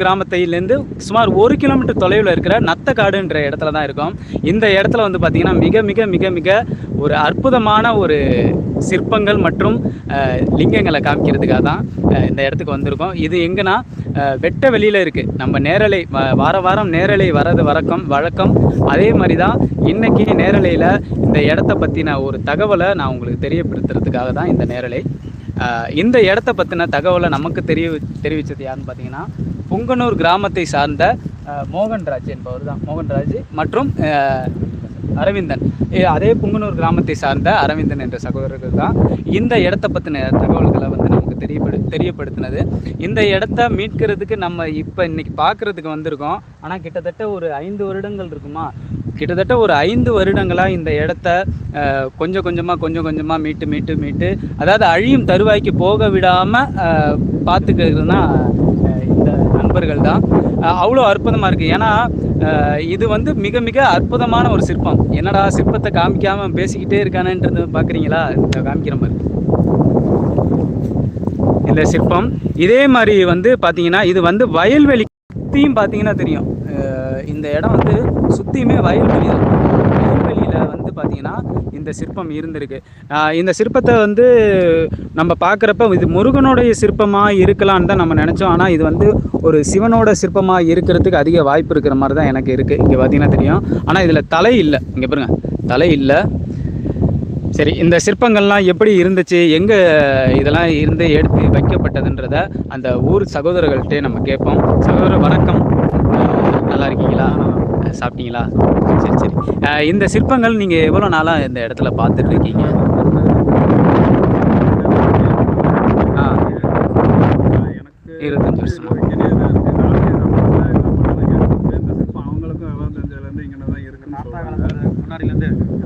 கிராமத்திலேருந்து சுமார் ஒரு கிலோமீட்டர் தொலைவில் இருக்கிற நத்தக்காடுன்ற இடத்துல தான் இருக்கும். இந்த இடத்துல வந்து பார்த்திங்கன்னா மிக மிக மிக மிக ஒரு அற்புதமான ஒரு சிற்பங்கள் மற்றும் லிங்கங்களை காமிக்கிறதுக்காக தான் இந்த இடத்துக்கு வந்திருக்கோம். இது எங்கன்னா வெட்ட வெளியில் இருக்குது நம்ம நேரலை வ- வார வாரம் நேரலை வரது வழக்கம் வழக்கம். அதே மாதிரி தான் இன்னைக்கு நேரலையில் இந்த இடத்த பற்றின ஒரு தகவலை நான் உங்களுக்கு தெரியப்படுத்துறதுக்காக தான் இந்த நேரலை. இந்த இடத்த பற்றின தகவலை நமக்கு தெரிய தெரிவித்தது யாருன்னு பார்த்தீங்கன்னா புங்கனூர் கிராமத்தை சார்ந்த மோகன்ராஜ் என்பவர் தான் மோகன்ராஜ் மற்றும் அரவிந்தன். அதே புங்கனூர் கிராமத்தை சார்ந்த அரவிந்தன் என்ற சகோதரர்கள் தான் இந்த இடத்த பற்றின தகவல்களை வந்து நமக்கு தெரியப்படு தெரியப்படுத்தினது. இந்த இடத்த மீட்கிறதுக்கு நம்ம இப்போ இன்னைக்கு பார்க்குறதுக்கு வந்திருக்கோம். ஆனால் கிட்டத்தட்ட ஒரு ஐந்து வருடங்கள் இருக்குமா? கிட்டத்தட்ட ஒரு ஐந்து வருடங்களாக இந்த இடத்த கொஞ்சம் கொஞ்சமாக கொஞ்சம் கொஞ்சமாக மீட்டு மீட்டு மீட்டு அதாவது அழியும் தருவாய்க்கு போக விடாமல் பார்த்துக்கிறதுனா நண்பர்கள் தான். அவ்வளோ அற்புதமாக இருக்குது ஏன்னா இது வந்து மிக மிக அற்புதமான ஒரு சிற்பம். என்னடா சிற்பத்தை காமிக்காமல் பேசிக்கிட்டே இருக்கானேன்றது பார்க்குறீங்களா இந்த காமிக்கிற மாதிரி. இந்த சிற்பம். இதே மாதிரி வந்து பார்த்தீங்கன்னா இது வந்து வயல்வெளி சுற்றியும் பார்த்தீங்கன்னா தெரியும் இந்த இடம் வந்து சுற்றியுமே வயல்வெளி தான். பார்த்தீங்கன்னா இந்த சிற்பம் இருந்திருக்கு. இந்த சிற்பத்தை வந்து நம்ம பார்க்குறப்ப இது முருகனுடைய சிற்பமாக இருக்கலாம்னு தான் நம்ம நினச்சோம். ஆனால் இது வந்து ஒரு சிவனோட சிற்பமாக இருக்கிறதுக்கு அதிக வாய்ப்பு இருக்கிற மாதிரி தான் எனக்கு இருக்குது இங்கே பார்த்தீங்கன்னா தெரியும். ஆனால் இதில் தலை இல்லை. இங்கே பாருங்கள் தலை இல்லை. சரி இந்த சிற்பங்கள்லாம் எப்படி இருந்துச்சு? எங்கே இதெல்லாம் இருந்து எடுத்து வைக்கப்பட்டதுன்றத அந்த ஊர் சகோதரர்கள்ட்டே நம்ம கேட்போம். சகோதரர் வணக்கம். நல்லா இருக்கீங்களா? சாப்பிட்டீங்களா? சரி சரி. இந்த சிற்பங்கள் நீங்கள் எவ்வளோ நாளாக இந்த இடத்துல பார்த்துட்டு இருக்கீங்க ஆ. எனக்கு இருபத்தஞ்சு வருஷமா.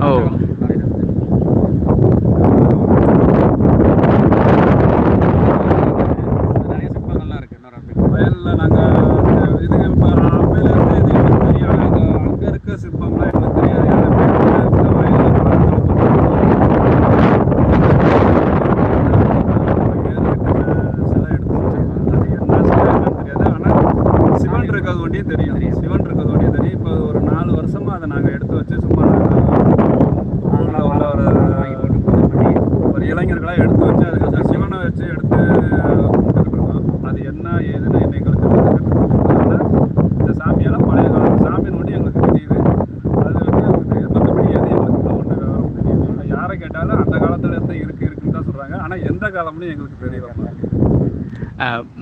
ஓ நிறைய சிற்பங்கள்லாம் இருக்குது இன்னொரு அப்படி வயலில் நாங்கள் இது இப்போ அப்பையிலேருந்து இது எனக்கு தெரியும் அங்கே அங்கே இருக்க சிற்பம்லாம் எனக்கு தெரியாது ஏன்னா இந்த வயலில் சிலை எடுத்து வச்சிருக்காங்க அது என்ன சிலை என்னன்னு தெரியாது ஆனால் சிவன் இருக்கிறது ஒண்டியே தெரியும் சிவன் இருக்கிறது ஒண்டியே தெரியும் இப்போ ஒரு நாலு வருஷமா அதை நாங்கள் எடுத்து வச்சு சும்மா ஊரில் உள்ள ஒரு ஒரு இளைஞர்களாக எடுத்து வச்சு அதுக்கு அந்த சிவனை வச்சு எடுத்து கும்பிட்டுக்கிட்டு இருக்கோம் அது என்ன ஏதுன்னு எங்களுக்கு தெரிஞ்சுக்கிறதுனால இந்த சாமியெல்லாம் பழைய காலத்து சாமின்னு மட்டும் எங்களுக்கு தெரியுது அது வந்து எங்களுக்கு தெரியுது மற்றபடி எது எங்களுக்கு ஒன்று விவரம் தெரியுது யாரை கேட்டாலும் அந்த காலத்துல இருந்து இருக்கு இருக்குன்னு தான் சொல்கிறாங்க ஆனால் எந்த காலம்னு எங்களுக்கு தெரியல.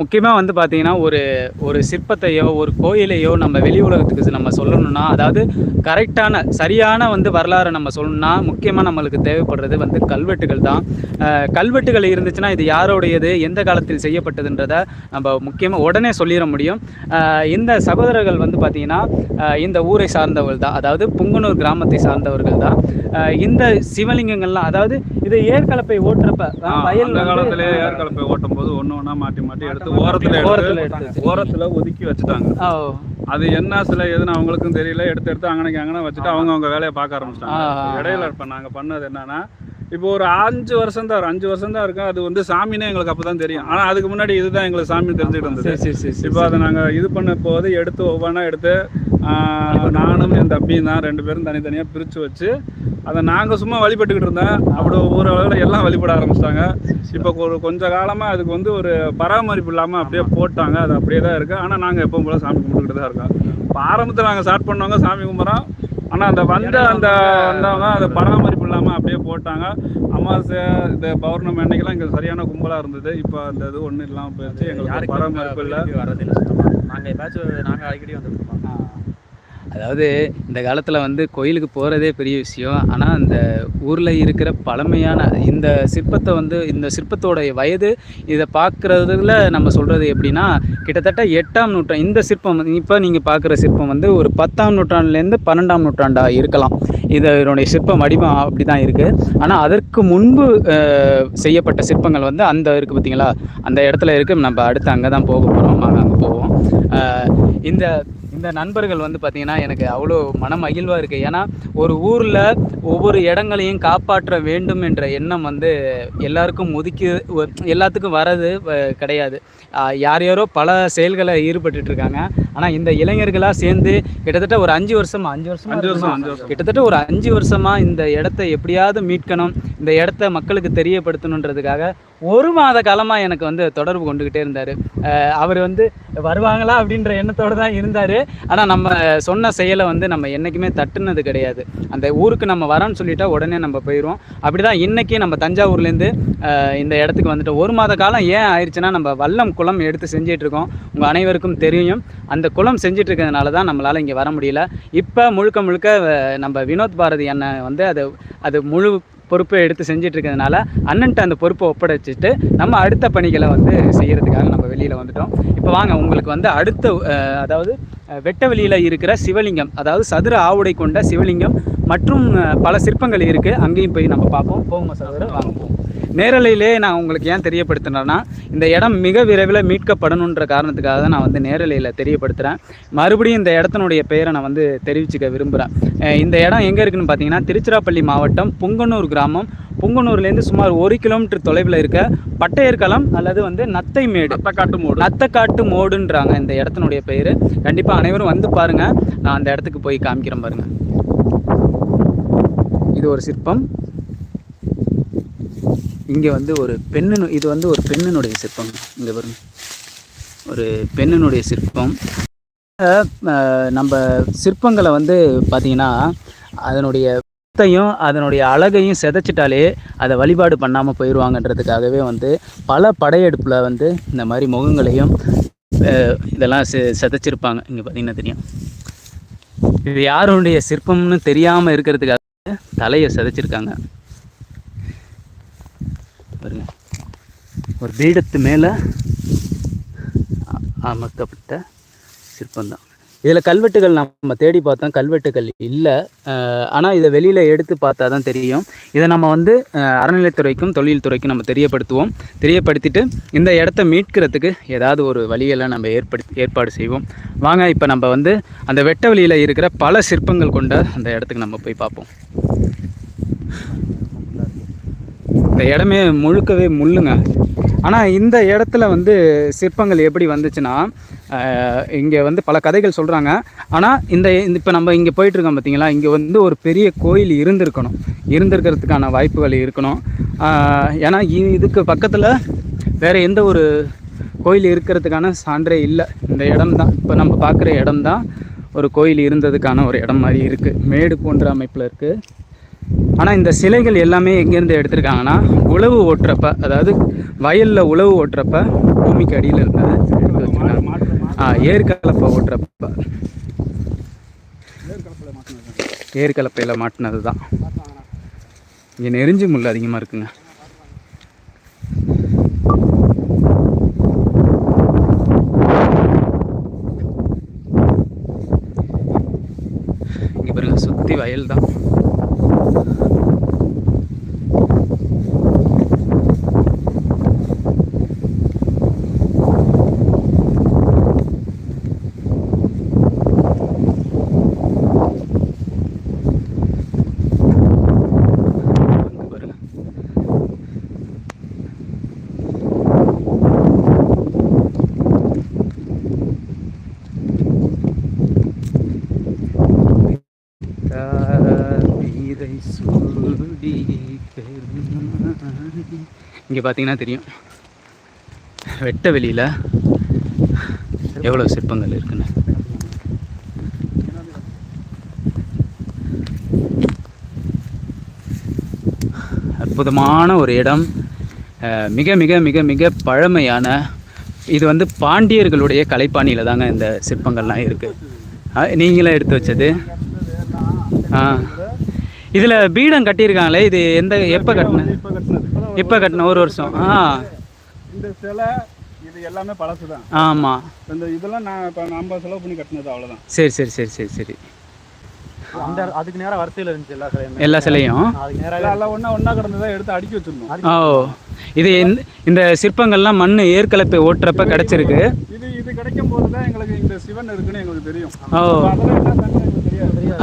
முக்கியமாக வந்து பார்த்தீங்கன்னா ஒரு ஒரு சிற்பத்தையோ ஒரு கோயிலையோ நம்ம வெளி உலகத்துக்கு நம்ம சொல்லணும்னா அதாவது கரெக்டான சரியான வந்து வரலாறை நம்ம சொல்லணும்னா முக்கியமாக நம்மளுக்கு தேவைப்படுறது வந்து கல்வெட்டுகள் தான். கல்வெட்டுகள் இருந்துச்சுன்னா இது யாரோடையது எந்த காலத்தில் செய்யப்பட்டதுன்றதை நம்ம முக்கியமாக உடனே சொல்லிட முடியும். இந்த சகோதரர்கள் வந்து பார்த்தீங்கன்னா இந்த ஊரை சார்ந்தவர்கள் தான் அதாவது புங்கனூர் கிராமத்தை சார்ந்தவர்கள் தான். இந்த சிவலிங்கங்கள்லாம் அதாவது இதை ஏற்கலப்பை ஓட்டுறப்ப வயல் காலத்திலே ஏற்கலப்பை ஓட்டும் போது ஒன்று ஒன்றா மாட்டி மாட்டி எடுத்து ஓரத்தில் ஓரத்துல எடுத்து ஓரத்தில் ஒதுக்கி வச்சுட்டாங்க. அது என்ன சிலை எதுன்னு அவங்களுக்கும் தெரியல. எடுத்து எடுத்து அங்கனைக்கு அங்கன வச்சுட்டு அவங்க அவங்க வேலையை பார்க்க ஆரம்பிச்சிட்டாங்க. இடையில இப்போ நாங்கள் பண்ணது என்னன்னா இப்போ ஒரு அஞ்சு வருஷம் தான் அஞ்சு வருஷம் தான் இருக்கும் அது வந்து சாமினே எங்களுக்கு அப்போ தான் தெரியும். ஆனால் அதுக்கு முன்னாடி இதுதான் எங்களுக்கு சாமி தெரிஞ்சுட்டு இருந்தது. சரி சரி சரி சரி இப்போ அதை நாங்கள் இது பண்ண போது எடுத்து ஒவ்வொன்றா எடுத்து நானும் என் தம்பியும் தான் ரெண்டு பேரும் தனித்தனியாக பிரித்து வச்சு அதை நாங்கள் சும்மா வழிபட்டுக்கிட்டு இருந்தோம் அப்படி ஒவ்வொரு அளவில் எல்லாம் வழிபட ஆரம்பிச்சிட்டாங்க. இப்போ ஒரு கொஞ்ச காலமாக அதுக்கு வந்து ஒரு பராமரிப்பு இல்லாமல் அப்படியே போட்டாங்க. அது அப்படியே தான் இருக்குது ஆனால் நாங்கள் எப்பவும் போல சாமி கும்பிட்டுக்கிட்டு தான் இருக்கோம். இப்போ ஆரம்பத்தில் நாங்கள் ஸ்டார்ட் பண்ணவங்க சாமி கும்பிட்றோம். ஆனால் அந்த வந்த அந்த வந்தவங்க அதை பராமரிப்பு இல்லாமல் அப்படியே போட்டாங்க. அமாவாசை இந்த பௌர்ணமி அன்னைக்கெல்லாம் இங்கே சரியான கும்பலாக இருந்தது. இப்போ அந்த இது ஒன்றும் இல்லாமல் போயிடுச்சு. எங்களுக்கு பராமரிப்பு இல்லை. வரதில்லை நாங்கள் ஏதாச்சும் நாங்கள் அடிக்கடி வந்துருக்கோம் அதாவது இந்த காலத்தில் வந்து கோயிலுக்கு போகிறதே பெரிய விஷயம். ஆனால் அந்த ஊரில் இருக்கிற பழமையான இந்த சிற்பத்தை வந்து இந்த சிற்பத்தோடைய வயது இதை பார்க்குறதுல நம்ம சொல்கிறது எப்படின்னா கிட்டத்தட்ட எட்டாம் நூற்றாண்டு இந்த சிற்பம் இப்போ நீங்கள் பார்க்குற சிற்பம் வந்து ஒரு பத்தாம் நூற்றாண்டுலேருந்து பன்னெண்டாம் நூற்றாண்டாக இருக்கலாம். இதனுடைய சிற்பம் வடிவம் அப்படி தான் இருக்குது ஆனால் அதற்கு முன்பு செய்யப்பட்ட சிற்பங்கள் வந்து அந்த இருக்குது பார்த்தீங்களா அந்த இடத்துல இருக்குது நம்ம அடுத்து அங்கே தான் போக போகிறோம் அங்கே போவோம். இந்த இந்த நண்பர்கள் வந்து பார்த்தீங்கன்னா எனக்கு அவ்வளோ மன மகிழ்வாக இருக்குது ஏன்னா ஒரு ஊரில் ஒவ்வொரு இடங்களையும் காப்பாற்ற வேண்டும் என்ற எண்ணம் வந்து எல்லாருக்கும் ஒதுக்கி எல்லாத்துக்கும் வரது வ- கிடையாது. யார் யாரோ பல செயல்களை ஈடுபட்டுட்டு இருக்காங்க. ஆனால் இந்த இளைஞர்களாக சேர்ந்து கிட்டத்தட்ட ஒரு அஞ்சு வருஷமா அஞ்சு வருஷமா அஞ்சு வருஷம்? அஞ்சு வருஷம். கிட்டத்தட்ட ஒரு அஞ்சு வருஷமா இந்த இடத்த எப்படியாவது மீட்கணும் இந்த இடத்த மக்களுக்கு தெரியப்படுத்தணுன்றதுக்காக ஒரு மாத காலமாக எனக்கு வந்து தொடர்பு கொண்டுக்கிட்டே இருந்தார். அவர் வந்து வருவாங்களா அப்படின்ற எண்ணத்தோடு தான் இருந்தார். ஆனால் நம்ம சொன்ன செயலை வந்து நம்ம என்றைக்குமே தட்டுனது கிடையாது. அந்த ஊருக்கு நம்ம வரோன்னு சொல்லிட்டா உடனே நம்ம போயிடுவோம் அப்படி தான் இன்றைக்கி நம்ம தஞ்சாவூர்லேருந்து இந்த இடத்துக்கு வந்துட்டு ஒரு மாத காலம் ஏன் ஆயிடுச்சுன்னா நம்ம வல்லம் குளம் எடுத்து செஞ்சிட்டு இருக்கோம். உங்கள் அனைவருக்கும் தெரியும். அந்த குளம் செஞ்சுட்டு இருக்கிறதுனால தான் நம்மளால் இங்கே வர முடியல. இப்போ முழுக்க முழுக்க நம்ம வினோத் பாரதி அண்ணன் வந்து அது அது முழு பொறுப்பை எடுத்து செஞ்சுட்டு இருக்கிறதுனால அண்ணன்ட்ட அந்த பொறுப்பை ஒப்படைச்சிட்டு நம்ம அடுத்த பணிகளை வந்து செய்கிறதுக்காக நம்ம வெளியில் வந்துட்டோம். இப்போ வாங்க உங்களுக்கு வந்து அடுத்த அதாவது வெட்ட வெளியில் இருக்கிற சிவலிங்கம் அதாவது சதுர ஆவுடை கொண்ட சிவலிங்கம் மற்றும் பல சிற்பங்கள் இருக்குது அங்கேயும் போய் நம்ம பார்ப்போம். போகுமா சகோதரர் வாங்க. போவோம் நேரலையிலே நான் உங்களுக்கு ஏன் தெரியப்படுத்தினேன்னா இந்த இடம் மிக விரைவில் மீட்கப்படணுன்ற காரணத்துக்காக தான் நான் வந்து நேரலையில் தெரியப்படுத்துகிறேன் மறுபடியும் இந்த இடத்தினுடைய பெயரை நான் வந்து தெரிவிச்சுக்க விரும்புகிறேன் இந்த இடம் எங்கே இருக்குன்னு பார்த்தீங்கன்னா திருச்சிராப்பள்ளி மாவட்டம் புங்கனூர் கிராமம். புங்கனூர்லேருந்து சுமார் ஒரு கிலோமீட்டர் தொலைவில் இருக்க பட்டையர்களம் அல்லது வந்து நத்தைமேடு. காட்டு மூடு. நத்தக்காட்டு மோடுன்றாங்க இந்த இடத்தினுடைய பெயர். கண்டிப்பாக அனைவரும் வந்து பாருங்கள் நான் அந்த இடத்துக்கு போய் காமிக்கிறேன் பாருங்கள் இது ஒரு சிற்பம். இங்கே வந்து ஒரு பெண்ணு இது வந்து ஒரு பெண்ணினுடைய சிற்பம். இங்கே வரும் ஒரு பெண்ணினுடைய சிற்பம். நம்ம சிற்பங்களை வந்து பார்த்திங்கன்னா அதனுடைய சத்தையும் அதனுடைய அழகையும் செதைச்சிட்டாலே அதை வழிபாடு பண்ணாமல் போயிடுவாங்கன்றதுக்காகவே வந்து பல படையெடுப்பில் வந்து இந்த மாதிரி முகங்களையும் இதெல்லாம் செ செதைச்சிருப்பாங்க. இங்கே பார்த்தீங்கன்னா தெரியும். இது யாருடைய சிற்பம்னு தெரியாமல் இருக்கிறதுக்காக தலையை செதைச்சிருக்காங்க. பாருங்க. ஒரு பீடத்து மேலே அமர்த்தப்பட்ட சிற்பந்தான் இதில் கல்வெட்டுகள் நம்ம தேடி பார்த்தோம். கல்வெட்டுகள் இல்லை. ஆனால் இதை வெளியில் எடுத்து பார்த்தா தான் தெரியும். இதை நம்ம வந்து அறநிலைத்துறைக்கும் தொழில் துறைக்கும் நம்ம தெரியப்படுத்துவோம். தெரியப்படுத்திட்டு இந்த இடத்த மீட்கிறதுக்கு ஏதாவது ஒரு வழிகளை நம்ம ஏற்படுத்தி ஏற்பாடு செய்வோம். வாங்க இப்போ நம்ம வந்து அந்த வெட்ட வழியில் இருக்கிற பல சிற்பங்கள் கொண்ட அந்த இடத்துக்கு நம்ம போய் பார்ப்போம். இந்த இடமே முழுக்கவே முள்ளுங்க. ஆனால் இந்த இடத்துல வந்து சிற்பங்கள் எப்படி வந்துச்சுன்னா இங்கே வந்து பல கதைகள் சொல்கிறாங்க ஆனால் இந்த இப்போ நம்ம இங்கே போயிட்டுருக்கோம் பார்த்தீங்களா இங்கே வந்து ஒரு பெரிய கோயில் இருந்திருக்கணும். இருந்திருக்கிறதுக்கான வாய்ப்புகள் இருக்கணும். ஏன்னா இ- இதுக்கு பக்கத்தில் வேறு எந்த ஒரு கோயில் இருக்கிறதுக்கான சான்றே இல்லை. இந்த இடம் தான் இப்போ நம்ம பார்க்குற இடம் தான் ஒரு கோயில் இருந்ததுக்கான ஒரு இடம் மாதிரி இருக்குது மேடு போன்ற அமைப்பில் இருக்குது ஆனால் இந்த சிலைகள் எல்லாமே எங்கேருந்து எடுத்திருக்காங்கன்னா உழவு ஓட்டுறப்ப அதாவது வயலில் உழவு ஓட்டுறப்ப பூமிக்கு அடியில் இருந்தது எடுத்து ஆ ஏர்கலப்பை ஓட்டுறப்ப. ஏற்கலப்பையில் மாட்டினது தான் இங்கே நெறிஞ்சு முள் அதிகமாக இருக்குங்க. இங்கே பாருங்கள் சுற்றி வயல் தான் இங்க பாருங்க வீதை சூடி பெருமானி. இங்கே பார்த்தீங்கன்னா தெரியும். வெட்ட வெளியில் எவ்வளோ சிற்பங்கள் இருக்குன்னு. அற்புதமான ஒரு இடம். மிக மிக மிக மிக பழமையான இது வந்து பாண்டியர்களுடைய கலைப்பாணியில் தாங்க இந்த சிற்பங்கள்லாம் இருக்குது நீங்களே எடுத்து வச்சது. ஆ. இதில் பீடம் கட்டியிருக்காங்களே இது எந்த எப்போ கட்டின? இப்போ கட்டின ஒரு வருஷம். ஆ. இந்த சிலை இது எல்லாமே பழசு தான் ஆமாம் இந்த இதெல்லாம் நான் இப்போ நம்ம செலவு பண்ணி கட்டினது அவ்வளோதான் சரி சரி சரி சரி சரி. அந்த அதுக்கு நேரா வரிசையில இருந்துச்சு எல்லா சிலையுமே. எல்லா சிலையும்? அதுக்கு நேரா எல்லாம் ஒன்றா ஒன்றா கிடந்ததை எடுத்து அடுக்கி வச்சிருந்தோம் ஓ. இது இந்த- இந்த சிற்பங்கள்லாம் மண் ஏற்கலப்பை ஓட்டுறப்ப கிடச்சிருக்கு. இது இது கிடைக்கும் போது தான் எங்களுக்கு இந்த சிவன் இருக்குன்னு எங்களுக்கு தெரியும். ஓ.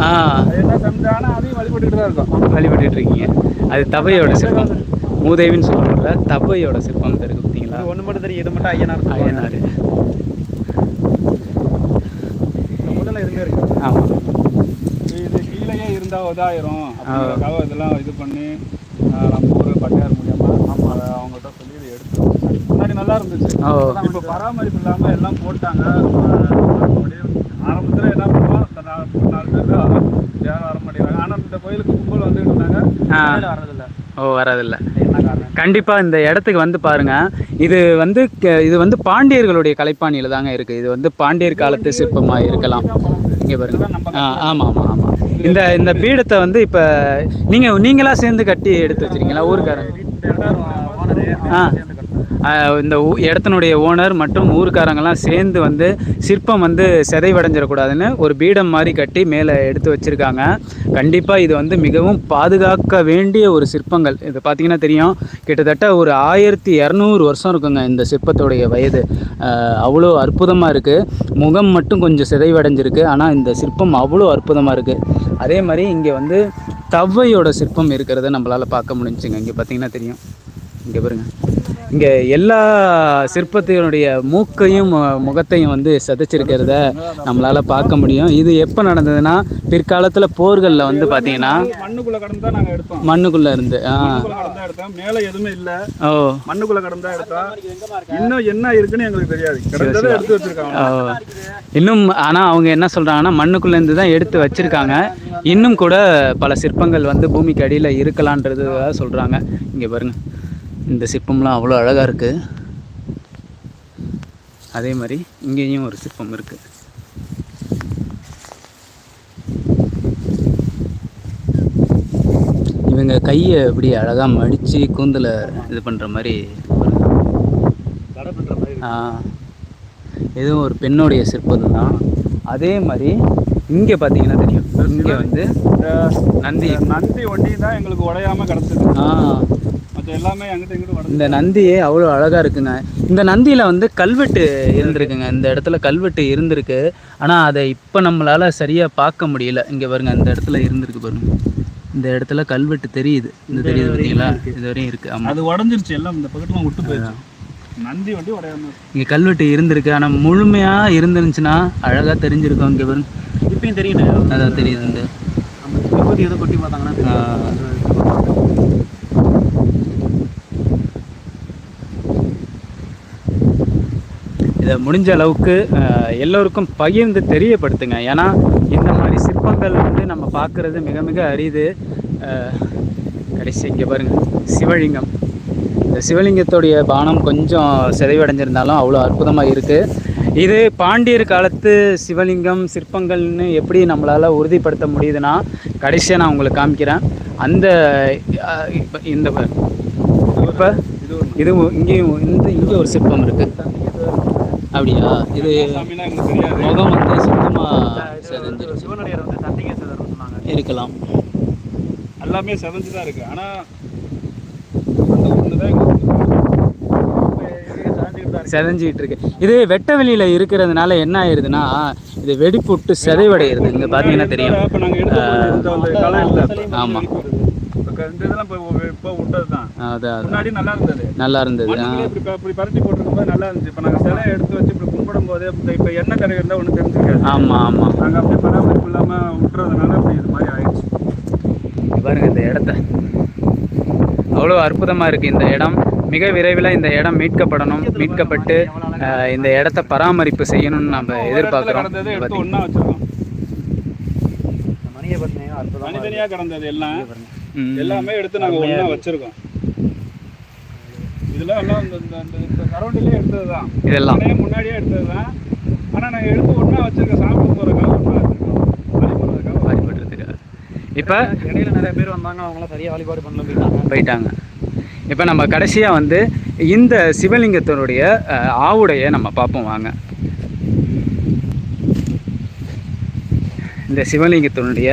ஆ அது என்ன சாமி ஆனா அதையும் வழிபட்டுட்டு தான் இருக்கோம். வழிபட்டுட்டு இருக்கீங்க. அது தவையோட சிற்பம். மூதேவின்னு சொல்லுவாங்கல்ல தவையோட சிற்பம் இருக்கு பார்த்தீங்களா? ஒன்று மட்டும் தெரியும் இது மட்டும் ஐயனார் அய்யனார் முதல்ல இருந்தே இருக்கு? ஆமாம் இது கீழேயே இருந்தா உதாயிரம் இதெல்லாம் இது பண்ணி நம்ம ஊர் பட்டையார் மூலியமா நம்ம அவங்கள்ட்ட சொல்லி இதை எடுத்தோம் முன்னாடி நல்லா இருந்துச்சு. இப்போ பராமரிப்பு இல்லாம எல்லாம் போட்டாங்க. ஆரம்பத்துல என்ன பண்ணுவோம் நாலு பேர் தான். யாரும் வர. மாட்டேங்கிறாங்க ஆனா இந்த கோயிலுக்கு கும்பல் வந்துட்டு இருந்தாங்க. ஆ. வர்றதில்ல. ஓ வரதில்ல காரணம் கண்டிப்பா இந்த இடத்துக்கு வந்து பாருங்க. இது வந்து இது வந்து பாண்டியர்களுடைய கலைப்பாணியில தாங்க இருக்கு. இது வந்து பாண்டியர் காலத்து சிற்பமா இருக்கலாம். இங்க பாருங்க. ஆ ஆமா ஆமா ஆமா. இந்த இந்த பீடத்தை வந்து இப்ப நீங்க நீங்களா சேர்ந்து கட்டி எடுத்து வச்சிருக்கீங்களா? ஓனரு ஆ. இந்த இடத்தினுடைய ஓனர் மற்றும் ஊருக்காரங்கெல்லாம் சேர்ந்து வந்து சிற்பம் வந்து சிதைவடைஞ்சிடக்கூடாதுன்னு ஒரு பீடம் மாதிரி கட்டி மேலே எடுத்து வச்சுருக்காங்க. கண்டிப்பாக இது வந்து மிகவும் பாதுகாக்க வேண்டிய ஒரு சிற்பங்கள். இது பார்த்தீங்கன்னா தெரியும். கிட்டத்தட்ட ஒரு ஆயிரத்தி இரநூறு வருஷம் இருக்குங்க இந்த சிற்பத்தோடைய வயது. அவ்வளோ அற்புதமாக இருக்குது முகம் மட்டும் கொஞ்சம் சிதைவடைஞ்சிருக்கு. ஆனால் இந்த சிற்பம் அவ்வளோ அற்புதமாக இருக்குது அதே மாதிரி இங்கே வந்து தவ்வையோட சிற்பம் இருக்கிறத நம்மளால் பார்க்க முடிஞ்சுங்க. இங்கே பார்த்தீங்கன்னா தெரியும். இங்கே பாருங்கள் இங்கே எல்லா சிற்பத்தினுடைய மூக்கையும் முகத்தையும் வந்து சதைச்சிருக்கிறத நம்மளால் பார்க்க முடியும். இது எப்போ நடந்ததுன்னா பிற்காலத்தில் போர்களில் வந்து பார்த்தீங்கன்னா மண்ணுக்குள்ள கடந்து தான் நாங்க எடுத்தோம். மண்ணுக்குள்ளே இருந்து ஆ. மேல எதுவுமே இல்ல. ஓ. மண்ணுக்குள்ள கடந்து தான் எடுத்தோம். இன்னும் என்ன இருக்குன்னு எங்களுக்கு தெரியாது. எடுத்து வச்சிருக்காங்க. ஓ. இன்னும் ஆனால் அவங்க என்ன சொல்கிறாங்கன்னா மண்ணுக்குள்ளேருந்து தான் எடுத்து வச்சுருக்காங்க. இன்னும் கூட பல சிற்பங்கள் வந்து பூமிக்கு அடியில் இருக்கலான்றது சொல்கிறாங்க இங்கே பாருங்க. இந்த சிற்பம்லாம் அவ்வளோ அழகாக இருக்குது அதே மாதிரி இங்கேயும் ஒரு சிற்பம் இருக்குது இவங்க கையை இப்படி அழகாக மடித்து கூந்தலை இது பண்ணுற மாதிரி இதுவும் ஒரு பெண்ணுடைய சிற்பம் தான். அதே மாதிரி இங்கே பார்த்தீங்கன்னா தெரியும். இங்கே வந்து நந்தி. நந்தி ஒண்டி தான் எங்களுக்கு உடையாம கிடச்சது ஆ. இந்த நந்தியே அவ்வளோ அழகாக இருக்குங்க. இந்த நந்தியில் வந்து கல்வெட்டு இருந்திருக்குங்க. இந்த இடத்துல கல்வெட்டு இருந்திருக்கு. ஆனால் அதை இப்போ நம்மளால் சரியாக பார்க்க முடியல. இங்கே பாருங்க இந்த இடத்துல இருந்திருக்கு பாருங்க. இந்த இடத்துல கல்வெட்டு தெரியுது. இந்த தெரியுது பார்த்தீங்களா? இது வரையும் இருக்குது ஆமாம் அது உடஞ்சிருச்சு. எல்லாம் இந்த பக்கத்துல விட்டு போயிடுச்சு நந்தி வண்டி உடையாம. இங்கே கல்வெட்டு இருந்திருக்கு. ஆனால் முழுமையாக இருந்துருந்துச்சுன்னா அழகாக தெரிஞ்சிருக்கும். இங்கே பாருங்க. இப்பயும் தெரியும் அதான் தெரியுது இந்த எதுவும் கொட்டி பார்த்தாங்கன்னா இதை முடிஞ்ச அளவுக்கு எல்லோருக்கும் பகிர்ந்து தெரியப்படுத்துங்க. ஏன்னா இந்த மாதிரி சிற்பங்கள் வந்து நம்ம பார்க்குறது மிக மிக அரிது. கடைசி இங்கே பாருங்க. சிவலிங்கம். இந்த சிவலிங்கத்துடைய பானம் கொஞ்சம் சிதைவடைஞ்சிருந்தாலும் அவ்வளோ அற்புதமாக இருக்குது இது பாண்டியர் காலத்து சிவலிங்கம் சிற்பங்கள்னு எப்படி நம்மளால் உறுதிப்படுத்த முடியுதுன்னா கடைசியாக நான் உங்களுக்கு காமிக்கிறேன். அந்த இப்ப இந்த இப்போ இது ஒரு இது இங்கேயும் இந்த இங்கே ஒரு சிற்பம் இருக்குது அப்படியா? இது முகம் வந்து சுத்தமாக செதஞ்சிருச்சு. சிவனடியார் வந்து சொன்னாங்க. இருக்கலாம். எல்லாமே செதஞ்சு தான் இருக்கு. ஆனா அந்த ஒன்று தான் எங்களுக்கு செதஞ்சிக்கிட்டு இருக்கு இது வெட்ட வெளியில இருக்கிறதுனால என்ன ஆயிருதுன்னா இது வெடிப்புட்டு சிதைவடைகிறது இங்க பார்த்தீங்கன்னா தெரியும். இப்போ நாங்கள் எடுத்த இந்த களை இல்லை. ஆமா. இப்போ இந்த இதெல்லாம் இப்போ இப்போ விட்டது தான் அதான் அதான். முன்னாடி நல்லா இருந்தது. நல்லா இருந்தது. ஆ மண்ணுக்குள்ளே இப்படி ப- இப்படி பரட்டி போட்டிருக்கும்போது நல்லா இருந்துச்சு. இப்போ நாங்கள் சிலையை எடுத்து வச்சு இப்படி கும்பிடும் போது இப்போ எண்ணெய் கரை இருந்தால் ஒன்றும் தெரிஞ்சுக்காது ஆமா ஆமா. நாங்கள் அப்படியே பராமரிப்பு இல்லாமல் விட்டுறதுனால அப்படி இது மாதிரி ஆயிடுச்சு. பாருங்க இந்த இடத்த. அவ்வளோ அற்புதமா இருக்கு இந்த இடம். மிக விரைவில் இந்த இடம் மீட்கப்படணும். மீட்கப்பட்டு இந்த இடத்த பராமரிப்பு செய்யணும்னு நம்ம எதிர்பார்க்குறோம். அற்புதமாக தனித்தனியாக கிடந்தது. எல்லாமே எடுத்து நாங்கள் ஒன்றா வச்சிருக்கோம். இதெல்லாம் எல்லாம் இந்த கரவண்டிலே எடுத்தது தான் இதெல்லாம் முன்னாடியே எடுத்தது தான் ஆனால் நாங்கள் எடுத்து ஒன்றா வச்சிருக்கோம் சாப்பிட்டு போகிறதுக்காக ஒன்றா வச்சிருக்கோம் வழிபடுறதுக்காக. இப்போ இடையில நிறைய பேர் வந்தாங்க அவங்களாம் சரியா வழிபாடு பண்ணல போயிட்டாங்க. போயிட்டாங்க. இப்போ நம்ம கடைசியாக வந்து இந்த சிவலிங்கத்தினுடைய ஆவுடையை நம்ம பார்ப்போம் வாங்க. இந்த சிவலிங்கத்தினுடைய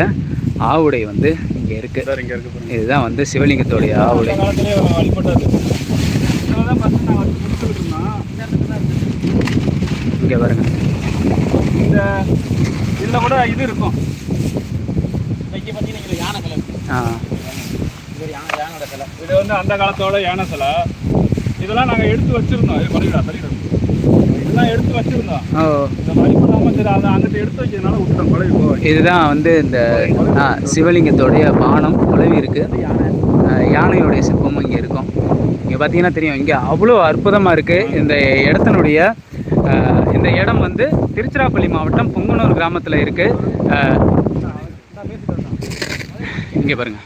ஆவுடை வந்து இங்கே இருக்கு. சார் இங்கே இருக்கு. பாருங்க இதுதான் வந்து சிவலிங்கத்துடைய ஆவுடை அந்த காலத்திலே வழிபட்டது இதெல்லாம் பார்த்து நாங்கள் வச்சு கொடுத்துக்கிட்டு இருந்தோம் இங்கே பாருங்க. இந்த இதில் கூட இது இருக்கும். இன்னைக்கு பார்த்தீங்கன்னா யானை சிலை ஆ. இது யானை யானோட சிலை. இது வந்து அந்த காலத்தோட யானை சிலை. இதெல்லாம் நாங்கள் எடுத்து வச்சிருந்தோம். இது பண்ணிடா இதெல்லாம் எடுத்து வச்சிருந்தோம். ஓ. இந்த மாதிரி பண்ணாமல் சரி அதை அங்கிட்டு எடுத்து வைக்கிறதுனால விட்டுட்டோம் போய் இதுதான் வந்து இந்த சிவலிங்கத்தோடைய பானம் குழவி இருக்கு. ஆ, யானையோடைய சிற்பமும் இங்கே இருக்கும். இங்கே பார்த்தீங்கன்னா தெரியும். இங்கே அவ்வளோ அற்புதமாக இருக்குது இந்த இடத்தினுடைய இந்த இடம் வந்து திருச்சிராப்பள்ளி மாவட்டம் புங்கனூர் கிராமத்தில் இருக்குது இங்கே பாருங்க.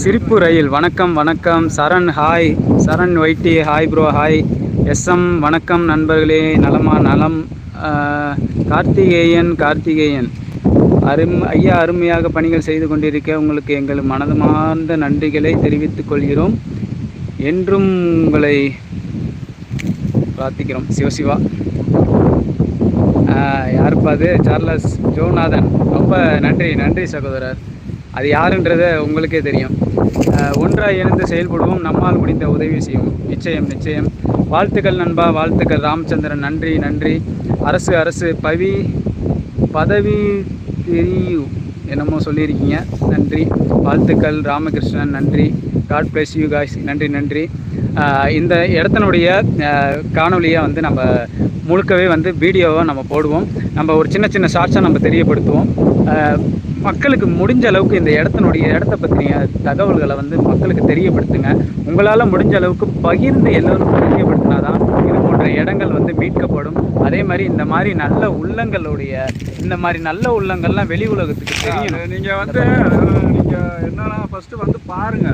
சிரிப்பு ரயில் வணக்கம் வணக்கம். Charan hi Charan YT hi bro hi S வணக்கம் நண்பர்களே. நலமா நலம். கார்த்திகேயன் கார்த்திகேயன். அரும் ஐயா அருமையாக பணிகள் செய்து கொண்டிருக்க உங்களுக்கு எங்கள் மனதுமார்ந்த நன்றிகளை தெரிவித்துக் கொள்கிறோம். என்றும் உங்களை பிரார்த்திக்கிறோம். சிவசிவா யாருப்பா அது? சார்லஸ் ஜோநாதன் ரொம்ப நன்றி நன்றி சகோதரர். அது யாருன்றத உங்களுக்கே தெரியும். ஒன்றாக இணைந்து செயல்படுவோம். நம்மால் முடிந்த உதவி செய்வோம். நிச்சயம் நிச்சயம். வாழ்த்துக்கள் நண்பா வாழ்த்துக்கள். ராமச்சந்திரன் நன்றி நன்றி. அரசு அரசு பவி பதவி தெரியும். என்னமோ சொல்லியிருக்கீங்க. நன்றி. வாழ்த்துக்கள். ராமகிருஷ்ணன் நன்றி. காட் பிளஸ் யூ காய்ஸ் நன்றி நன்றி. இந்த இடத்தினுடைய காணொலியை காணொளியை வந்து நம்ம முழுக்கவே வந்து வீடியோவை நம்ம போடுவோம். நம்ம ஒரு சின்ன சின்ன ஷார்ட்ஸாக நம்ம தெரியப்படுத்துவோம். மக்களுக்கு முடிஞ்ச அளவுக்கு இந்த இடத்தினுடைய இடத்த பற்றின தகவல்களை வந்து மக்களுக்கு தெரியப்படுத்துங்க. உங்களால் முடிஞ்ச அளவுக்கு பகிர்ந்து எல்லோருக்கும் தெரியப்படுத்தினா தான் இது போன்ற இடங்கள் வந்து மீட்கப்படும். அதே மாதிரி இந்த மாதிரி நல்ல உள்ளங்களுடைய இந்த மாதிரி நல்ல உள்ளங்கள்லாம் வெளி உலகத்துக்கு தெரியணும். நீங்கள் வந்து நீங்கள் என்னன்னா ஃபஸ்ட்டு வந்து பாருங்க.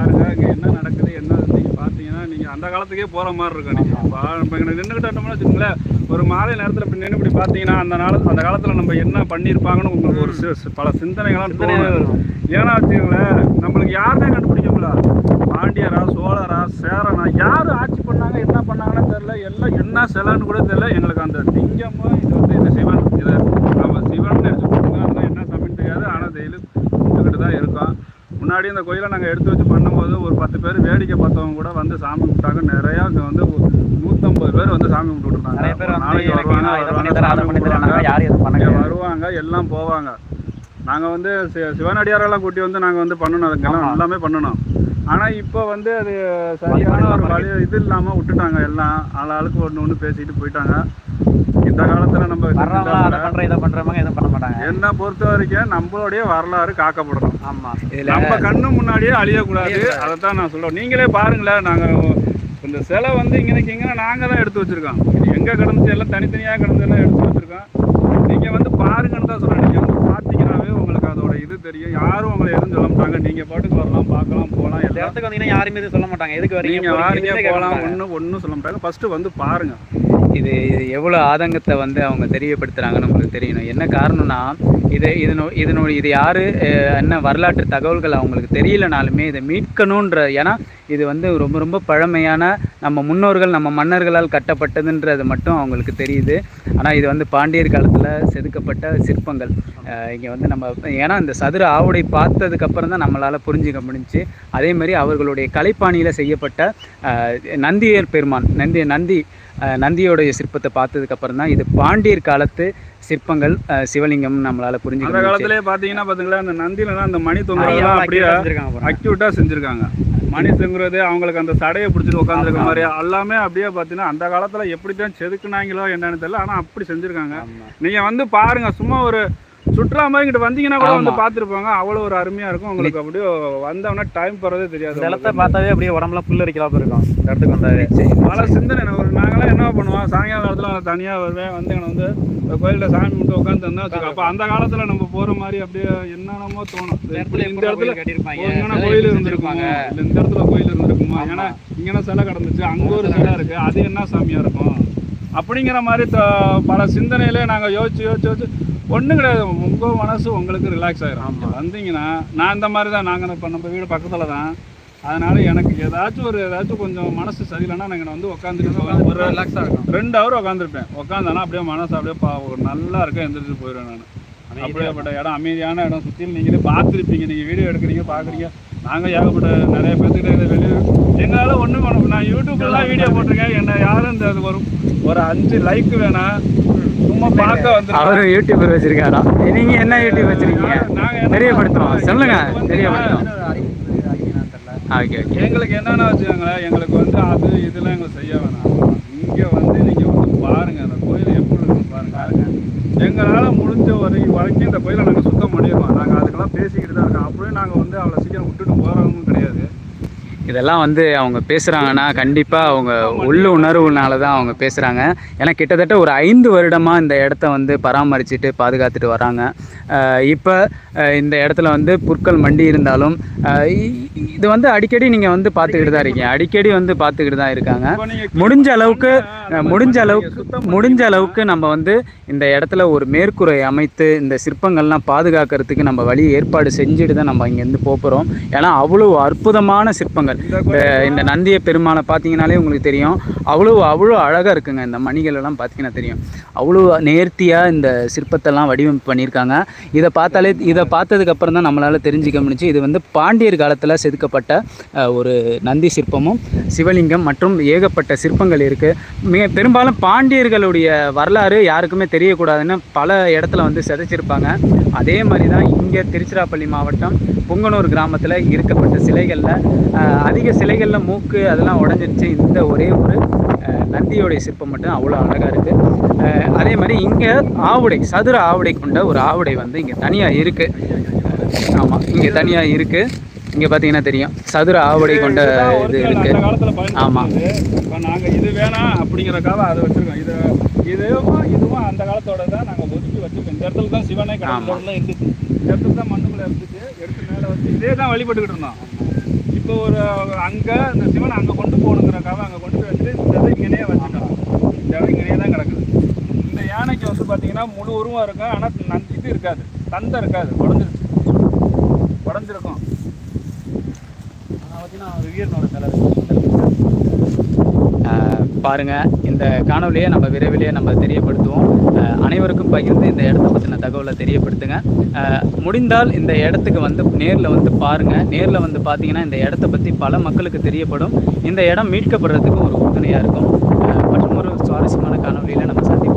இடத்த வந்து பாருங்க இங்கே என்ன நடக்குது என்ன நீங்கள் பார்த்தீங்கன்னா நீங்கள் அந்த காலத்துக்கே போகிற மாதிரி இருக்கும். நீங்கள் இப்போ இங்கே நின்றுக்கிட்டோம்னா வச்சுக்கோங்களேன் ஒரு மாலை நேரத்தில் இப்படி நின்று இப்படி பார்த்தீங்கன்னா அந்த நாள் அந்த காலத்தில் நம்ம என்ன பண்ணியிருப்பாங்கன்னு உங்களுக்கு ஒரு பல சிந்தனைகள்லாம் தோணும் ஏன்னா வச்சுக்கோங்களேன் நம்மளுக்கு யாருமே கண்டுபிடிக்க முடியல பாண்டியரா சோழரா சேரனா யார் ஆட்சி பண்ணாங்க என்ன பண்ணாங்கன்னு தெரியல எல்லாம் என்ன சிலைன்னு கூட தெரியல. எங்களுக்கு அந்த லிங்கமும் இது வந்து இது சிவன் இதை நம்ம சிவன் எடுத்துக்கிட்டோங்க அதெல்லாம் என்ன சமைன்னு தெரியாது. ஆனால் டெய்லி கும்பிட்டுக்கிட்டு தான் இருக்கோம். முன்னாடி இந்த கோயிலை நாங்கள் எடுத்து வச்சு பண்ணும்போது ஒரு பத்து பேர் வேடிக்கை பார்த்தவங்க கூட வந்து சாமி கும்பிட்டாங்க. நிறையா இங்க வந்து நூற்றம்பது பேர் வந்து சாமி கும்பிட்டு நிறைய பேர் வந்து நாளைக்கு வருவாங்க வருவாங்க எல்லாம் போவாங்க. நாங்கள் வந்து சி- சிவனடியாரெல்லாம் கூட்டி வந்து நாங்கள் வந்து பண்ணணும். அதுக்கெல்லாம் எல்லாமே பண்ணணும். ஆனால் இப்போ வந்து அது சரியான ஒரு வழி இது இல்லாமல் விட்டுட்டாங்க எல்லாம். ஆள் ஆளுக்கு ஒன்று ஒன்று பேசிட்டு போயிட்டாங்க. இந்த காலத்தில் நம்ம பண்ற இதை பண்றவங்க எதுவும் பண்ண மாட்டாங்க. என்னை பொறுத்த வரைக்கும் நம்மளுடைய வரலாறு காக்கப்படணும். ஆமா. இதில் நம்ம கண்ணு முன்னாடியே அழியக்கூடாது. அதை தான் நான் சொல்றேன். நீங்களே பாருங்களேன் நாங்கள் இந்த சிலை வந்து இங்கே இங்கே நாங்கள் தான் எடுத்து வச்சிருக்கோம். இது எங்கே கிடந்துச்சு எல்லாம் தனித்தனியாக கிடந்தெல்லாம் எடுத்து வச்சிருக்கோம். நீங்கள் வந்து பாருங்கன்னு தான் சொல்கிறேன் நீங்கள் வந்து பார்த்தீங்கன்னாவே உங்களுக்கு அதோட இது தெரியும். யாரும் உங்களை எதுவும் சொல்ல மாட்டாங்க. நீங்கள் பாட்டுக்கு வரலாம் பார்க்கலாம் போகலாம் எல்லாம். இடத்துக்கு வந்தீங்கன்னா யாருமே எதுவும் சொல்ல மாட்டாங்க. எதுக்கு வரீங்க? வாரீங்க போறீங்க, போகலாம். மாட்டாங்க. ஒன்றும் ஒன்றும் சொல்ல மாட்டாங்க. ஃபஸ்ட்டு வந்து பாருங்கள் இது இது எவ்வளோ ஆதங்கத்தை வந்து அவங்க தெரியப்படுத்துகிறாங்கன்னு உங்களுக்கு தெரியணும். என்ன காரணம்னா இது இதனோ இதனோ இது யார் என்ன வரலாற்று தகவல்கள் அவங்களுக்கு தெரியலனாலுமே இதை மீட்கணுன்ற ஏன்னா இது வந்து ரொம்ப ரொம்ப பழமையான நம்ம முன்னோர்கள் நம்ம மன்னர்களால் கட்டப்பட்டதுன்றது மட்டும் அவங்களுக்கு தெரியுது. ஆனால் இது வந்து பாண்டியர் காலத்தில் செதுக்கப்பட்ட சிற்பங்கள். இங்கே வந்து நம்ம ஏன்னா இந்த சதுர ஆவுடை பார்த்ததுக்கப்புறம் தான் நம்மளால் புரிஞ்சுக்க முடிஞ்சுச்சு அதே மாதிரி அவர்களுடைய கலைப்பாணியில் செய்யப்பட்ட நந்தியர் பெருமான் நந்தி நந்தி நந்தியோடைய சிற்பத்தை பார்த்ததுக்கப்புறம் தான் இது பாண்டியர் காலத்து சிற்பங்கள் சிவலிங்கம் நம்மளால் புரிஞ்சுக்க அந்த காலத்திலே பார்த்தீங்கன்னா பார்த்தீங்களா அந்த நந்தியிலலாம் அந்த மணி தொங்குறதெல்லாம் அப்படியே. அக்யூட்டாக செஞ்சுருக்காங்க மணி தொங்குறது அவங்களுக்கு அந்த சடையை பிடிச்சிட்டு உட்காந்துருக்க மாதிரி எல்லாமே அப்படியே பார்த்தீங்கன்னா அந்த காலத்தில் எப்படி தான் செதுக்குனாங்களோ என்னன்னு தெரியல ஆனால் அப்படி செஞ்சுருக்காங்க. நீங்கள் வந்து பாருங்க சும்மா ஒரு சுற்றுலா மாதிரி இங்கிட்ட வந்தீங்கன்னா கூட வந்து. பார்த்துருப்பாங்க. அவ்வளோ ஒரு அருமையாக இருக்கும். உங்களுக்கு அப்படியே வந்தவொடனே டைம் போகிறதே தெரியாது இடத்த பார்த்தாவே அப்படியே உடம்புலாம் புல் அரிக்கலாம் இருக்கும் இந்த இடத்துக்கு வந்தாவே பல சிந்தனை. ஒரு நாங்களாம் என்ன பண்ணுவோம்? சாயங்கால நேரத்தில் நான் தனியாக வருவேன். வந்து எனக்கு வந்து கோயிலில் சாமி உட்காந்துருந்தா வச்சுக்கோ. அப்போ அந்த காலத்தில் நம்ம போகிற மாதிரி அப்படியே என்னென்னமோ தோணும். இந்த இடத்துல கட்டியிருப்பாங்க? கோயில் இல்லை இந்த இடத்துல கோயில் இருந்திருக்குமா? ஏன்னா இங்கன சிலை கிடந்துச்சு. அங்கே ஒரு சிலை இருக்கு. அது என்ன சாமியா இருக்கும்? அப்படிங்கிற மாதிரி த- பல சிந்தனையிலே நாங்கள் யோசிச்சு யோசிச்சு யோசிச்சு ஒன்றும் கிடையாது. உங்கள் மனசு உங்களுக்கு ரிலாக்ஸ் ஆயிரும். வந்தீங்கன்னா நான் இந்த மாதிரி தான் நாங்கள் இப்போ நம்ம வீடு பக்கத்தில் தான். அதனால எனக்கு ஏதாச்சும் ஒரு ஏதாச்சும் கொஞ்சம் மனசு சரியில்லைன்னா நாங்கள் வந்து உட்காந்துட்டு ஒரு ரிலாக்ஸாக இருக்கும் ரெண்டு ஹவர் உட்காந்துருப்பேன் உட்காந்தானா அப்படியே மனசு அப்படியே பா- ஒரு நல்லா இருக்கும் எந்திரிச்சு போயிடுவேன் நான். அப்படியேப்பட்ட இடம் அமைதியான இடம். சுற்றிலும் நீங்களே பார்த்துருப்பீங்க. நீங்கள் வீடியோ எடுக்கிறீங்க பார்க்குறீங்க. நாங்கள் ஏகப்பட்ட நிறைய பேர்த்துக்கிட்ட இதை வெளியே எங்களால் ஒன்றும் பண்ண. நான் யூடியூப்லாம் வீடியோ போட்டிருக்கேன். என்ன யாரும் இந்த இது வரும். ஒரு அஞ்சு லைக் வேணாம் சும்மா பார்க்க வந்து அவரும் யூடியூபர் வச்சிருக்காரா? நீங்க என்ன யூடியூப் வச்சிருக்கீங்க? தெரியப்படுத்துவோம். சொல்லுங்க தெரியப்படுத்துவோம். Okay okay. எங்களுக்கு என்னென்ன வச்சுக்கோங்களேன் எங்களுக்கு வந்து அது இதெல்லாம் எங்களுக்கு செய்ய வேணாம் இங்கே வந்து நீங்கள் வந்து பாருங்கள் அந்த கோயில் எப்படி இருக்குன்னு பாருங்க எங்களால் முடிஞ்ச வரைக்கும் வரைக்கும் இந்த கோயிலை நாங்கள் சுத்தம் பண்ணிடுவோம் நாங்கள் அதுக்கெல்லாம் பேசிக்கிட்டு தான் இருக்கோம். அப்படியே நாங்கள் வந்து அவ்வளோ சீக்கிரம் விட்டுட்டு போகிறவங்களும் கிடையாது. இதெல்லாம் வந்து அவங்க பேசுகிறாங்கன்னா கண்டிப்பாக அவங்க உள்ள உணர்வுனால தான் அவங்க பேசுகிறாங்க ஏன்னா கிட்டத்தட்ட ஒரு ஐந்து வருடமாக இந்த இடத்த வந்து பராமரிச்சுட்டு பாதுகாத்துட்டு வராங்க. இப்போ இந்த இடத்துல வந்து புற்கள் மண்டி இருந்தாலும் இது வந்து அடிக்கடி நீங்கள் வந்து பார்த்துக்கிட்டு தான் இருக்கீங்க. அடிக்கடி வந்து பார்த்துக்கிட்டு தான் இருக்காங்க. முடிஞ்ச அளவுக்கு முடிஞ்ச அளவுக்கு முடிஞ்ச அளவுக்கு நம்ம வந்து இந்த இடத்துல ஒரு மேற்கூரை அமைத்து இந்த சிற்பங்கள்லாம் பாதுகாக்கிறதுக்கு நம்ம வழி ஏற்பாடு செஞ்சுட்டு தான் நம்ம இங்கேருந்து போகிறோம் ஏன்னா அவ்வளோ அற்புதமான சிற்பங்கள். இந்த இந்த நந்திய பெருமாளை பார்த்தீங்கனாலே உங்களுக்கு தெரியும். அவ்வளோ அவ்வளோ அழகாக இருக்குங்க. இந்த மணிகள் எல்லாம் பார்த்தீங்கன்னா தெரியும். அவ்வளோ நேர்த்தியாக இந்த சிற்பத்தெல்லாம் வடிவமைப்பு பண்ணியிருக்காங்க. இதை பார்த்தாலே இதை பார்த்ததுக்கு அப்புறம் தான் நம்மளால் தெரிஞ்சுக்க முடிஞ்சு இது வந்து பாண்டியர் காலத்தில் செதுக்கப்பட்ட ஒரு நந்தி சிற்பமும் சிவலிங்கம் மற்றும் ஏகப்பட்ட சிற்பங்கள் இருக்குது மிக பெரும்பாலும் பாண்டியர்களுடைய வரலாறு யாருக்குமே தெரியக்கூடாதுன்னு பல இடத்துல வந்து சிதைச்சிருப்பாங்க. அதே மாதிரி தான் இங்கே திருச்சிராப்பள்ளி மாவட்டம் புங்கனூர் கிராமத்தில் இருக்கப்பட்ட சிலைகளில் அதிக சிலைகளில் மூக்கு அதெல்லாம் உடஞ்சிருச்சு. இந்த ஒரே ஒரு நந்தியோடைய சிற்பம் மட்டும் அவ்வளோ அழகாக இருக்குது அதே மாதிரி இங்கே ஆவுடை சதுர ஆவுடை கொண்ட ஒரு ஆவுடை வந்து இங்கே தனியாக இருக்குது ஆமாம் இங்கே தனியாக இருக்குது இங்கே பார்த்தீங்கன்னா தெரியும். சதுர ஆவுடை கொண்ட இது original இருக்குது அந்த காலத்தில் ஆமா. பயன்படுத்தினது இப்போ நாங்கள் இது வேணாம் அப்படிங்கிறக்காக அதை வச்சுருக்கோம். இது இதுவும் இதுவும் அந்த காலத்தோட தான் நாங்கள் ஒதுக்கி வச்சுருக்கோம். இந்த இடத்துல தான் சிவனே. கடவுள் இருந்துச்சு. இந்த இடத்துல தான் மண்ணுக்குள்ளே இருந்துச்சு. எடுத்து மேலே வச்சு இதே தான் வழிபட்டுக்கிட்டு இருந்தோம். இப்போ ஒரு அங்கே இந்த சிவனை அங்கே கொண்டு போகணுங்கிறக்காக அங்கே கொண்டு போய் வச்சுட்டு இந்த இதை இங்கேயே வச்சுட்டோம் இந்த இங்கேயே தான் கிடக்குது. இந்த யானைக்கு வந்து பார்த்தீங்கன்னா முழு உருவம் இருக்கும் ஆனால் நன் இது இருக்காது. தந்தை இருக்காது உடஞ்சிருச்சு. உடஞ்சிருக்கும். பார்த்தீங்கன்னா ஒரு வீரனோட பாருங்கள் இந்த காணொலியை நம்ம விரைவிலேயே நம்ம தெரியப்படுத்துவோம். அனைவருக்கும் பகிர்ந்து இந்த இடத்த பற்றின தகவலை தெரியப்படுத்துங்க. முடிந்தால் இந்த இடத்துக்கு வந்து நேரில் வந்து பாருங்கள் நேரில் வந்து பார்த்தீங்கன்னா இந்த இடத்த பற்றி பல மக்களுக்கு தெரியப்படும். இந்த இடம் மீட்கப்படுறதுக்கு ஒரு உறுதுணையாக இருக்கும். மற்றும் ஒரு சுவாரஸ்யமான காணொலியில் நம்ம சந்தி